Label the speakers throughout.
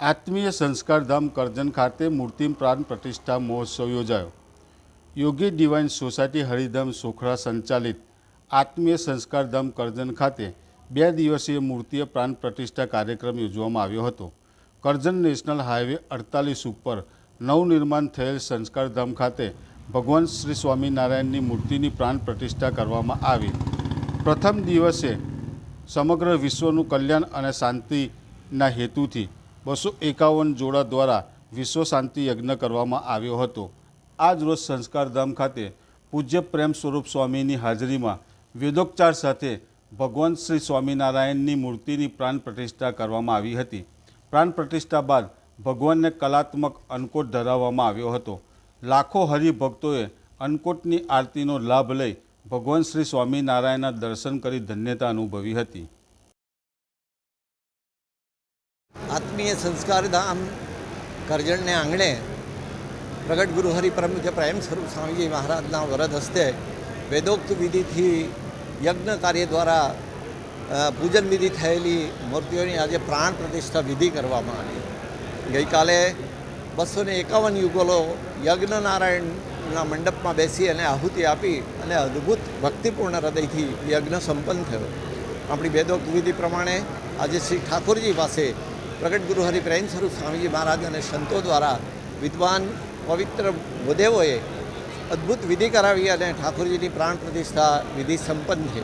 Speaker 1: આત્મીય સંસ્કારધામ કરજણ ખાતે મૂર્તિ પ્રાણ પ્રતિષ્ઠા મહોત્સવ યોજાયો. યોગી ડિવાઇન સોસાયટી હરિધામ સોખરા સંચાલિત આત્મીય સંસ્કારધામ કરજણ ખાતે બે દિવસીય મૂર્તિય પ્રાણ પ્રતિષ્ઠા કાર્યક્રમ યોજવામાં આવ્યો હતો. કરજણ નેશનલ હાઈવે અડતાલીસ ઉપર નવનિર્માણ થયેલ સંસ્કારધામ ખાતે ભગવાન શ્રી સ્વામિનારાયણની મૂર્તિની પ્રાણ પ્રતિષ્ઠા કરવામાં આવી. પ્રથમ દિવસે સમગ્ર વિશ્વનું કલ્યાણ અને શાંતિના હેતુથી બસો એકાવન જોડા દ્વારા વિશ્વ શાંતિ યજ્ઞ કરવામાં આવ્યો હતો. આજ રોજ સંસ્કારધામ ખાતે પૂજ્ય પ્રેમ સ્વરૂપ સ્વામીની હાજરીમાં વેદોપચાર સાથે ભગવાન શ્રી સ્વામિનારાયણની મૂર્તિની પ્રાણ પ્રતિષ્ઠા કરવામાં આવી હતી. પ્રાણ પ્રતિષ્ઠા બાદ ભગવાનને કલાત્મક અન્નકોટ ધરાવવામાં આવ્યો હતો. લાખો હરિભક્તોએ અન્નકોટની આરતીનો લાભ લઈ ભગવાન શ્રી સ્વામિનારાયણના દર્શન કરી ધન્યતા અનુભવી હતી.
Speaker 2: આત્મીય સંસ્કારધામ કરજણને આંગણે પ્રગટ ગુરુ હરિપરમુખ્ય પ્રેમ સ્વરૂપ સ્વામીજી મહારાજના વરદ હસ્તે વેદોક્ત વિધિથી યજ્ઞ કાર્ય દ્વારા પૂજન વિધિ થયેલી મૂર્તિઓની આજે પ્રાણ પ્રતિષ્ઠા વિધિ કરવામાં આવી. ગઈકાલે બસો ને એકાવન યુગલો યજ્ઞનારાયણના મંડપમાં બેસી અને આહુતિ આપી અને અદ્ભુત ભક્તિપૂર્ણ હૃદયથી યજ્ઞ સંપન્ન થયો. આપણી વેદોક્ત વિધિ પ્રમાણે આજે શ્રી ઠાકોરજી પાસે પ્રગટ ગુરુ હરિ પ્રેમ સ્વરૂપ સ્વામીજી મહારાજ અને સંતો દ્વારા વિદ્વાન પવિત્ર ભૂદેવોએ અદ્ભુત વિધિ કરાવી અને ઠાકોરજીની પ્રાણ પ્રતિષ્ઠા વિધિ સંપન્ન છે.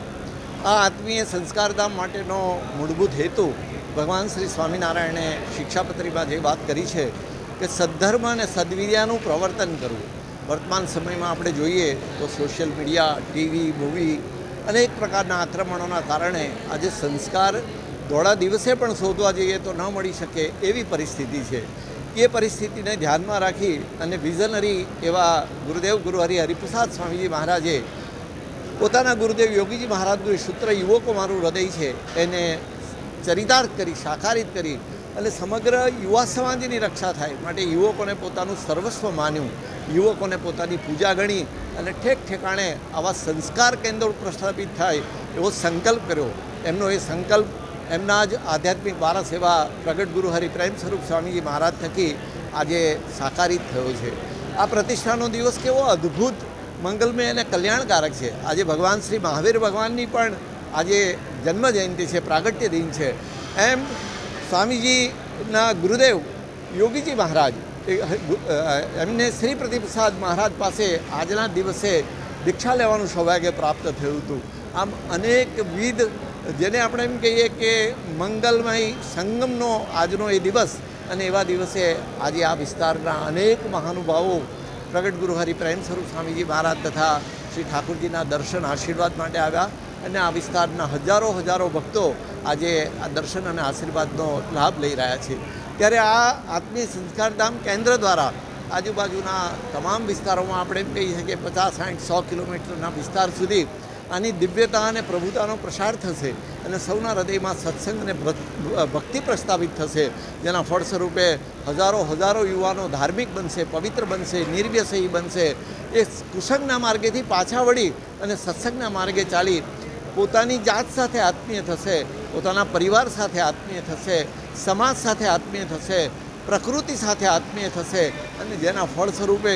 Speaker 2: આ આત્મીય સંસ્કારધામ માટેનો મૂળભૂત હેતુ ભગવાન શ્રી સ્વામિનારાયણે શિક્ષાપત્રીમાં જે વાત કરી છે કે સદ્ધર્મ અને સદવિદ્યાનું પ્રવર્તન કરવું. વર્તમાન સમયમાં આપણે જોઈએ તો સોશિયલ મીડિયા, ટીવી, મૂવી અનેક પ્રકારના આક્રમણોના કારણે આજે સંસ્કાર દોડા દિવસે પણ શોધવા જઈએ તો ન મળી શકે એવી પરિસ્થિતિ છે. એ પરિસ્થિતિને ધ્યાનમાં રાખી અને વિઝનરી એવા ગુરુદેવ ગુરુ હરિ હરિપ્રસાદ સ્વામીજી મહારાજે પોતાના ગુરુદેવ યોગીજી મહારાજનું સૂત્ર યુવકો મારું હૃદય છે એને ચરિતાર્થ કરી સાકારિત કરી અને સમગ્ર યુવા સમાજની રક્ષા થાય માટે યુવકોને પોતાનું સર્વસ્વ માન્યું. યુવકોને પોતાની પૂજા ગણી અને ઠેક ઠેકાણે આવા સંસ્કાર કેન્દ્રો પ્રસ્થાપિત થાય એવો સંકલ્પ કર્યો. એમનો એ સંકલ્પ એમના જ આધ્યાત્મિક વારસ એવા પ્રગટ ગુરુ હરિ પ્રેમ સ્વરૂપ સ્વામીજી મહારાજ થકી આજે સાકારિત થયો છે. આ પ્રતિષ્ઠાનો દિવસ કેવો અદ્ભુત, મંગલમય અને કલ્યાણકારક છે. આજે ભગવાન શ્રી મહાવીર ભગવાનની પણ આજે જન્મ જયંતિ છે, પ્રાગટ્ય દિન છે. એમ સ્વામીજીના ગુરુદેવ યોગીજી મહારાજ એમને શ્રી પ્રતિપ્રસાદ મહારાજ પાસે આજના દિવસે દીક્ષા લેવાનું સૌભાગ્ય પ્રાપ્ત થયું હતું. આમ અનેકવિધ જેને આપણે એમ કહીએ કે મંગલમય સંગમનો આજનો એ દિવસ અને એવા દિવસે આજે આ વિસ્તારના અનેક મહાનુભાવો પ્રગટ ગુરુ હરિ સ્વરૂપ સ્વામીજી મહારાજ તથા શ્રી ઠાકુરજીના દર્શન આશીર્વાદ માટે આવ્યા અને આ વિસ્તારના હજારો હજારો ભક્તો આજે આ દર્શન અને આશીર્વાદનો લાભ લઈ રહ્યા છે. ત્યારે આ આત્મીય સંસ્કારધામ કેન્દ્ર દ્વારા આજુબાજુના તમામ વિસ્તારોમાં આપણે એમ કહી શકીએ પચાસ, સાઠ, સો કિલોમીટરના વિસ્તાર સુધી આની દિવ્યતા અને પ્રભુતાનો પ્રસાર થશે અને સૌના હૃદયમાં સત્સંગ અને ભક્તિ પ્રસ્થાપિત થશે, જેના ફળ સ્વરૂપે હજારો હજારો યુવાનો ધાર્મિક બનશે, પવિત્ર બનશે નિર્વ્યસયી બનશે. એ કુસંગના માર્ગેથી પાછા વળી અને સત્સંગના માર્ગે ચાલી પોતાની જાત સાથે આત્મીય થશે, પોતાના પરિવાર સાથે આત્મીય થશે, સમાજ સાથે આત્મીય થશે, પ્રકૃતિ સાથે આત્મીય થશે અને જેના ફળ સ્વરૂપે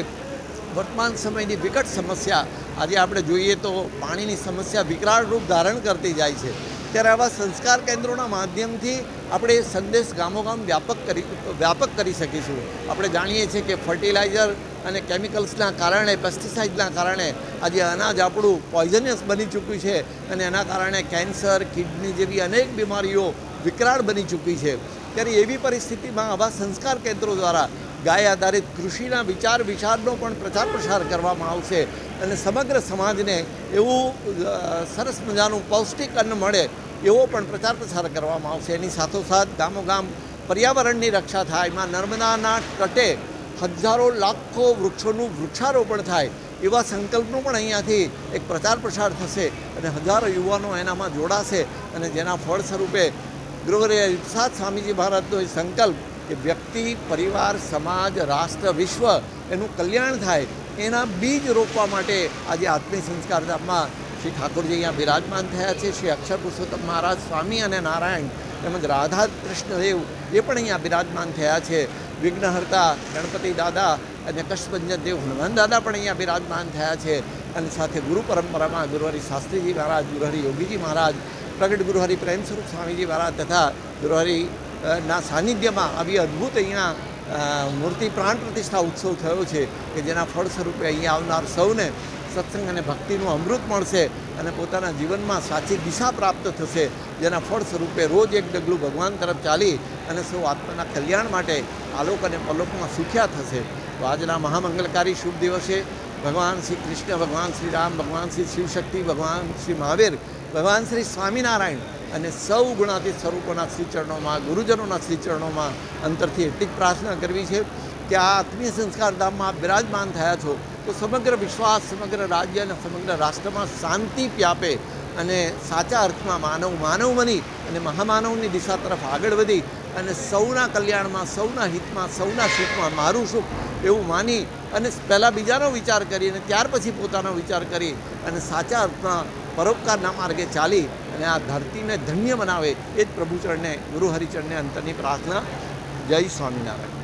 Speaker 2: વર્તમાન સમયની વિકટ સમસ્યા આજે આપણે જોઈએ તો પાણીની સમસ્યા વિકરાળ રૂપ ધારણ કરતી જાય છે. ત્યારે આવા સંસ્કાર કેન્દ્રોના માધ્યમથી આપણે સંદેશ ગામોગામ વ્યાપક કરી વ્યાપક કરી શકીશું. આપણે જાણીએ છીએ કે ફર્ટિલાઇઝર અને કેમિકલ્સના કારણે, પેસ્ટિસાઇડના કારણે આજે અનાજ આપણું પોઈઝનિયસ બની ચૂક્યું છે અને એના કારણે કેન્સર, કિડની જેવી અનેક બીમારીઓ વિકરાળ બની ચૂકી છે. ત્યારે એવી પરિસ્થિતિમાં આવા સંસ્કાર કેન્દ્રો દ્વારા ગાય આધારિત કૃષિના વિચાર વિચારનો પણ પ્રચાર પ્રસાર કરવામાં આવશે અને સમગ્ર સમાજને એવું સરસ મજાનું પૌષ્ટિક અન્ન મળે એવો પણ પ્રચાર પ્રસાર કરવામાં આવશે. એની સાથોસાથ ગામોગામ પર્યાવરણની રક્ષા થાય એમાં નર્મદાના તટે હજારો લાખો વૃક્ષોનું વૃક્ષારોપણ થાય એવા સંકલ્પનો પણ અહીંયાથી એક પ્રચાર પ્રસાર થશે અને હજારો યુવાનો એનામાં જોડાશે અને જેના ફળ સ્વરૂપે ગૃહરે પ્રસાદ સ્વામીજી મહારાજનો એ સંકલ્પ કે વ્યક્તિ, પરિવાર, સમાજ, રાષ્ટ્ર, વિશ્વ એનું કલ્યાણ થાય, એના બીજ રોપવા માટે આજે આત્મીય સંસ્કાર ધામમાં શ્રી ઠાકોરજી અહીંયા બિરાજમાન થયા છે. શ્રી અક્ષર પુરુષોત્તમ મહારાજ, સ્વામી અને નારાયણ તેમજ રાધા કૃષ્ણદેવ એ પણ અહીંયા બિરાજમાન થયા છે. વિઘ્નહર્તા, ગણપતિ દાદા અને કષ્ટભંજન દેવ, હનુમાન દાદા પણ અહીંયા બિરાજમાન થયા છે. અને સાથે ગુરુ પરંપરામાં ગુરુહરિ શાસ્ત્રીજી મહારાજ, ગુરુહરિ યોગીજી મહારાજ, પ્રગટ ગુરુહરિ પ્રેમ સ્વરૂપ સ્વામીજી મહારાજ તથા ગુરુહરિ ના સાનિધ્યમાં આવી અદ્ભુત અહીંયા મૂર્તિ પ્રાણ પ્રતિષ્ઠા ઉત્સવ થયો છે કે જેના ફળ સ્વરૂપે અહીંયા આવનાર સૌને સત્સંગ અને ભક્તિનું અમૃત મળશે અને પોતાના જીવનમાં સાચી દિશા પ્રાપ્ત થશે, જેના ફળ સ્વરૂપે રોજ એક ડગલું ભગવાન તરફ ચાલી અને સૌ આત્માના કલ્યાણ માટે આલોક અને પલોકમાં સુખ્યા થશે. તો આજના મહામંગલકારી શુભ દિવસે ભગવાન શ્રી કૃષ્ણ, ભગવાન શ્રી રામ, ભગવાન શ્રી શિવશક્તિ, ભગવાન શ્રી મહાવીર, ભગવાન શ્રી સ્વામિનારાયણ અને સૌ ગુણાતીત સ્વરૂપોના શ્રીચરણોમાં, ગુરુજનોના શ્રીચરણોમાં અંતરથી એટલી પ્રાર્થના કરવી છે કે આ આત્મીય સંસ્કાર ધામમાં બિરાજમાન થયા છો, તો સમગ્ર વિશ્વાસ, સમગ્ર રાજ્ય અને સમગ્ર રાષ્ટ્રમાં શાંતિ વ્યાપે અને સાચા અર્થમાં માનવ માનવ બની અને મહામાનવની દિશા તરફ આગળ વધી અને સૌના કલ્યાણમાં, સૌના હિતમાં, સૌના સુખમાં મારું સુખ એવું માની અને પહેલાં બીજાનો વિચાર કરી અને ત્યાર પછી પોતાનો વિચાર કરી અને સાચા અર્થમાં પરોપકારના માર્ગે ચાલી અને આ ધરતીને ધન્ય બનાવે એ જ પ્રભુચરણને ગુરુ હરિચરણને અંતરની પ્રાર્થના. જય સ્વામિનારાયણ.